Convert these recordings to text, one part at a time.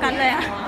干了呀。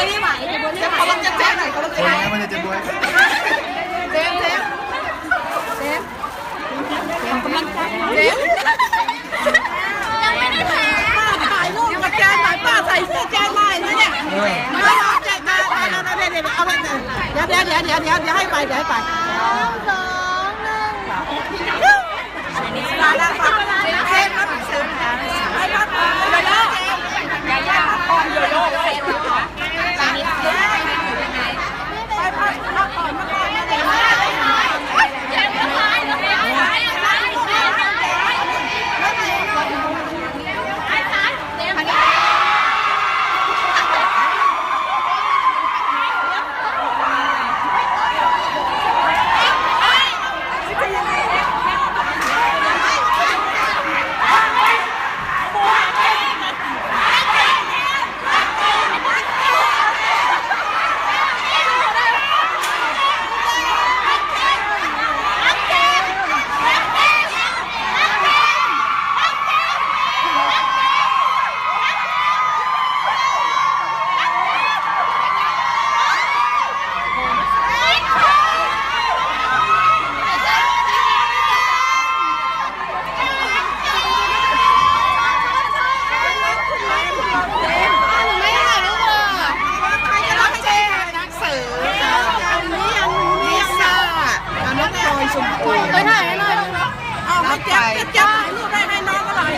เจ๊ไม่ไหวเจ๊ไม่เจมไหวขอลองเจมเจมหน่อยขอลองเจคนมนี้มันจะบวยเจมเจมเจมกำลังใจเจมยังไม่ได้แผลป้าถ่ายรูปกับแจนหน่อยป้าใส่เสื้อแจนได้ไหมเนี่ยไม่เอาแจนมาเอาเอาเอาเดี๋ยวเดี๋ยวเอาไปเดี๋ยวเดี๋ยวเดี๋ยวเดี๋ยวเดี๋ยวเดี๋ยวให้ไปเดี๋ยวให้ไปสองหนึ่งมาแล้วค่ะเจมมาเสริมไปพักผ่อนเลยนะยาย่าพรโยโย่ ชมพูเอ้ยถ่ายให้หน่อยเอาให้เจ๊บเจ๊บถ่ายรูปได้ให้น้องก็หน่อย